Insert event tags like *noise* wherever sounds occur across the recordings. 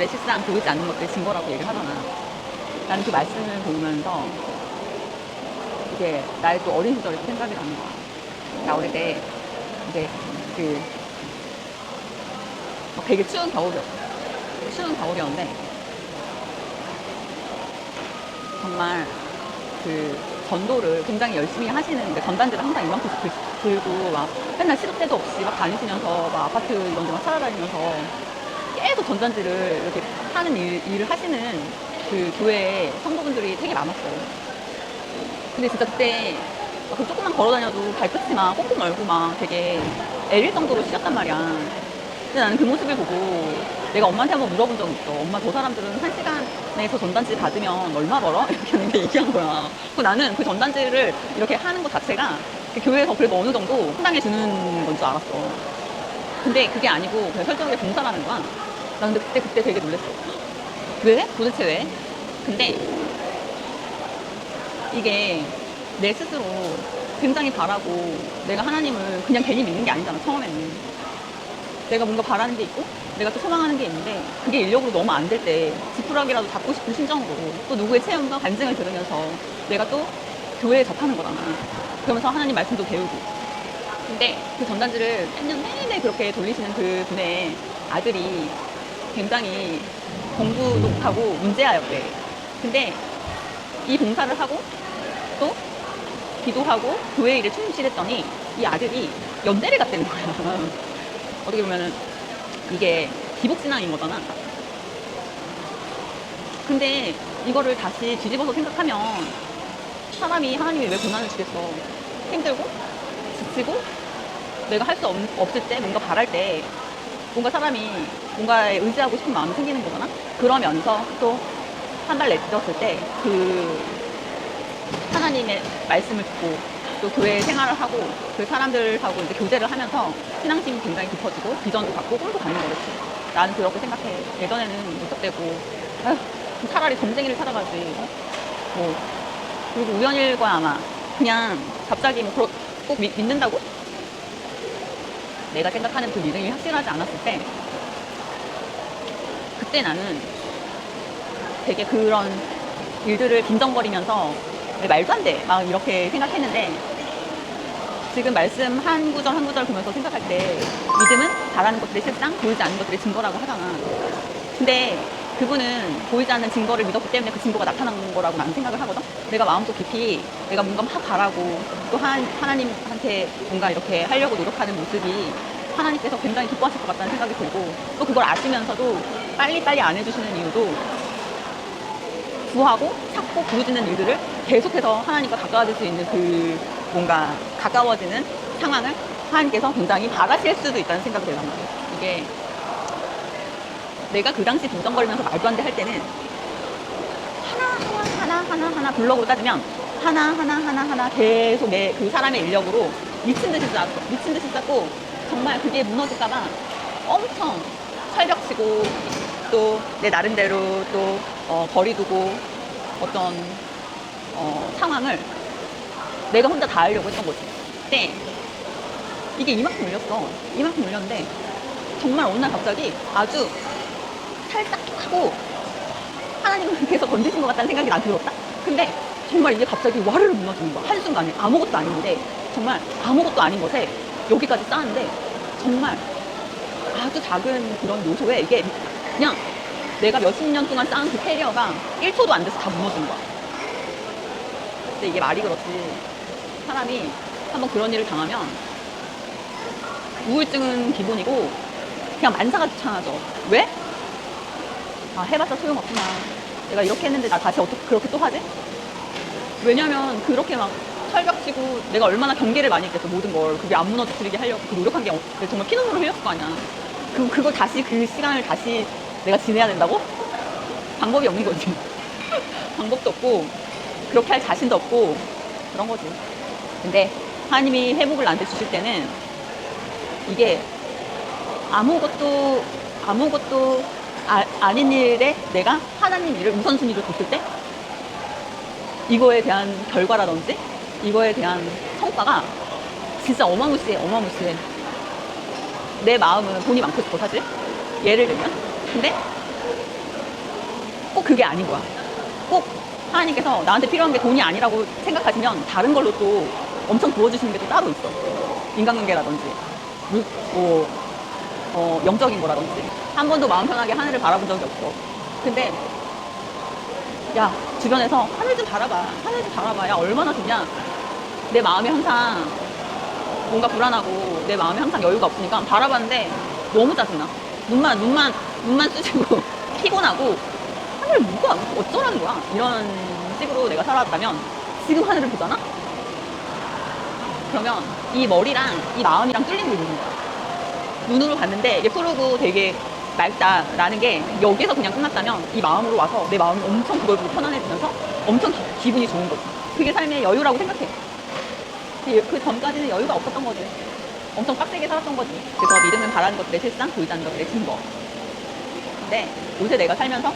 것들의 실상, 보이지 않는 것들의 증거라고 얘기를 하잖아. 나는 그 말씀을 보면서 이게 나의 또 어린 시절이 생각이 나는 거야. 나 어릴 때 이제 그 어, 되게 추운 겨울이었어. 추운 겨울이었는데 정말 그 전도를 굉장히 열심히 하시는 데 전단지를 항상 이만큼씩 들- 들고 막 맨날 시도 때도 없이 막 다니시면서 막 아파트 이런 데 막 찾아다니면서 계속 전단지를 이렇게 하는 일, 일을 하시는 그 교회 성도분들이 되게 많았어요. 근데 진짜 그때 막그 조금만 걸어 다녀도 발끝이 막 꽁꽁 얼고 막 되게 애릴 정도로 시렸단 말이야. 근데 나는 그 모습을 보고 내가 엄마한테 한번 물어본 적이 있어. 엄마 저 사람들은 한 시간에 저 전단지 받으면 얼마 벌어? *laughs* 이렇게 하는데 얘기한 거야. 그래서 나는 그 전단지를 이렇게 하는 것 자체가 그 교회에서 그래도 어느 정도 상당해 주는 건 줄 알았어. 근데 그게 아니고 그냥 설정하게 봉사라는 거야. 나 근데 그때 그때 되게 놀랐어. 왜? 도대체 왜? 근데 이게 내 스스로 굉장히 바라고 내가 하나님을 그냥 괜히 믿는 게 아니잖아 처음에는 내가 뭔가 바라는 게 있고 내가 또 소망하는 게 있는데 그게 인력으로 너무 안 될 때 지푸라기라도 잡고 싶은 심정으로 또 누구의 체험과 간증을 들으면서 내가 또 교회에 접하는 거잖아 그러면서 하나님 말씀도 배우고 근데 그 전단지를 몇년 내내 그렇게 돌리시는 그 분의 아들이 굉장히 공부도 못하고 문제아였대 근데 이 봉사를 하고 또 기도하고 교회 일에 충실했더니 이 아들이 연대를 갔다는 거야. *laughs* 어떻게 보면은 이게 기복신앙인 거잖아. 근데 이거를 다시 뒤집어서 생각하면 사람이 하나님이 왜 고난을 주겠어? 힘들고 지치고 내가 할 수 없을 때 뭔가 바랄 때 뭔가 사람이 뭔가에 의지하고 싶은 마음이 생기는 거잖아. 그러면서 또 한 발 내딛었을 때 그 하나님의 말씀을 듣고 또 교회 생활을 하고 그 사람들하고 이제 교제를 하면서 신앙심이 굉장히 깊어지고 비전도 갖고 꿈도 갖는 거겠지. 나는 그렇게 생각해. 예전에는 무턱대고 아휴, 차라리 점쟁이를 찾아가지. 뭐 그리고 우연일 거야 아마. 그냥 갑자기 뭐 꼭 믿, 믿는다고? 내가 생각하는 그 믿음이 확실하지 않았을 때 그때 나는 되게 그런 일들을 빈정거리면서 왜 말도 안 돼. 막 이렇게 생각했는데 지금 말씀 한 구절 한 구절 보면서 생각할 때 믿음은 바라는 것들의 실상, 보이지 않는 것들의 증거라고 하잖아. 근데 그분은 보이지 않는 증거를 믿었기 때문에 그 증거가 나타난 거라고 나는 생각을 하거든. 내가 마음속 깊이 내가 뭔가 막 바라고 또 한, 하나님한테 뭔가 이렇게 하려고 노력하는 모습이 하나님께서 굉장히 기뻐하실 것 같다는 생각이 들고 또 그걸 아시면서도 빨리빨리 안 해주시는 이유도 구하고 찾고 부르짖는 일들을 계속해서 하나님과 가까워질 수 있는 그 뭔가 가까워지는 상황을 하나님께서 굉장히 바라실 수도 있다는 생각이 들단 말이에요. 이게 내가 그 당시 빈정거리면서 말도 안 돼 할 때는 하나 하나 하나 하나 하나 블럭으로 따지면 하나 하나 하나 하나 계속 내 그 사람의 인력으로 미친 듯이 쌓았어. 미친 듯이 쌓고 정말 그게 무너질까봐 엄청 철벽치고 또 내 나름대로 또 어, 거리두고 어떤 어, 상황을 내가 혼자 다 하려고 했던 거지. 근데 이게 이만큼 울렸어. 이만큼 울렸는데 정말 어느 날 갑자기 아주 살짝 하고 하나님께서 던지신 것 같다는 생각이 난 들었다. 근데 정말 이게 갑자기 와르르 무너지는 거야. 한순간에 아무것도 아닌데 정말 아무것도 아닌 것에 여기까지 쌓았는데 정말 아주 작은 그런 요소에 이게 그냥 내가 몇십 년 동안 쌓은 그 캐리어가 1초도 안 돼서 다 무너진 거야. 근데 이게 말이 그렇지. 사람이 한번 그런 일을 당하면 우울증은 기본이고 그냥 만사가 귀찮아져. 왜? 아, 해봤자 소용없구나. 내가 이렇게 했는데 나 다시 어떻게 그렇게 또 하지? 왜냐면 그렇게 막 철벽치고 내가 얼마나 경계를 많이 했겠어, 모든 걸. 그게 안 무너뜨리게 하려고 그 노력한 게 어- 정말 피눈물을 흘렸을 거 아니야. 그, 그걸 다시 그 시간을 다시 내가 지내야 된다고? 방법이 없는 거지. *laughs* 방법도 없고, 그렇게 할 자신도 없고, 그런 거지. 근데 하나님이 회복을 나한테 주실 때는 이게 아무것도, 아무것도 아, 아닌 일에 내가 하나님 일을 우선순위로 뒀을 때 이거에 대한 결과라든지 이거에 대한 성과가 진짜 어마무시해, 어마무시해. 내 마음은 돈이 많고 싶어, 사실. 예를 들면. 근데 꼭 그게 아닌 거야. 꼭 하나님께서 나한테 필요한 게 돈이 아니라고 생각하시면 다른 걸로 또 엄청 부어주시는 게 또 따로 있어. 인간관계라든지, 물- 뭐, 어, 영적인 거라든지. 한 번도 마음 편하게 하늘을 바라본 적이 없어. 근데, 야, 주변에서 하늘 좀 바라봐. 하늘 좀 바라봐. 야, 얼마나 좋냐. 내 마음이 항상 뭔가 불안하고 내 마음에 항상 여유가 없으니까 바라봤는데 너무 짜증나. 눈만, 눈만, 눈만 쑤시고 *laughs* 피곤하고 하늘 뭐가 어쩌라는 거야. 이런 식으로 내가 살아왔다면 지금 하늘을 보잖아? 그러면 이 머리랑 이 마음이랑 뚫리는 게 있는 거야. 눈으로 봤는데 이게 푸르고 되게 맑다라는 게 여기서 그냥 끝났다면 이 마음으로 와서 내 마음이 엄청 그걸 보고 편안해지면서 엄청 기, 기분이 좋은 거지. 그게 삶의 여유라고 생각해. 근데 그 전까지는 여유가 없었던 거지. 엄청 빡세게 살았던 거지. 그래서 믿음은 바라는 것들의 실상, 보이지 않는 것들의 증거. 근데 요새 내가 살면서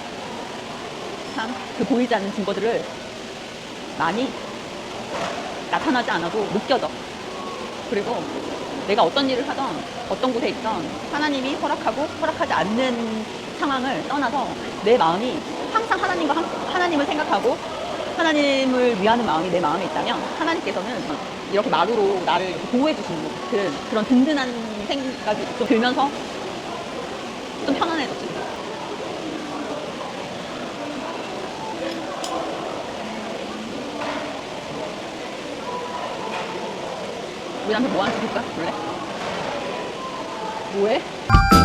참 그 보이지 않는 증거들을 많이 나타나지 않아도 느껴져. 그리고 내가 어떤 일을 하던 어떤 곳에 있던 하나님이 허락하고 허락하지 않는 상황을 떠나서 내 마음이 항상 하나님과 함- 하나님을 생각하고 하나님을 위하는 마음이 내 마음에 있다면 하나님께서는 이렇게 마루로 나를 보호해 주시는 그 그런 든든한 생각이 좀 들면서 좀 편안해졌지. 우리 남편 뭐 하는지 볼까? 볼래? 뭐해?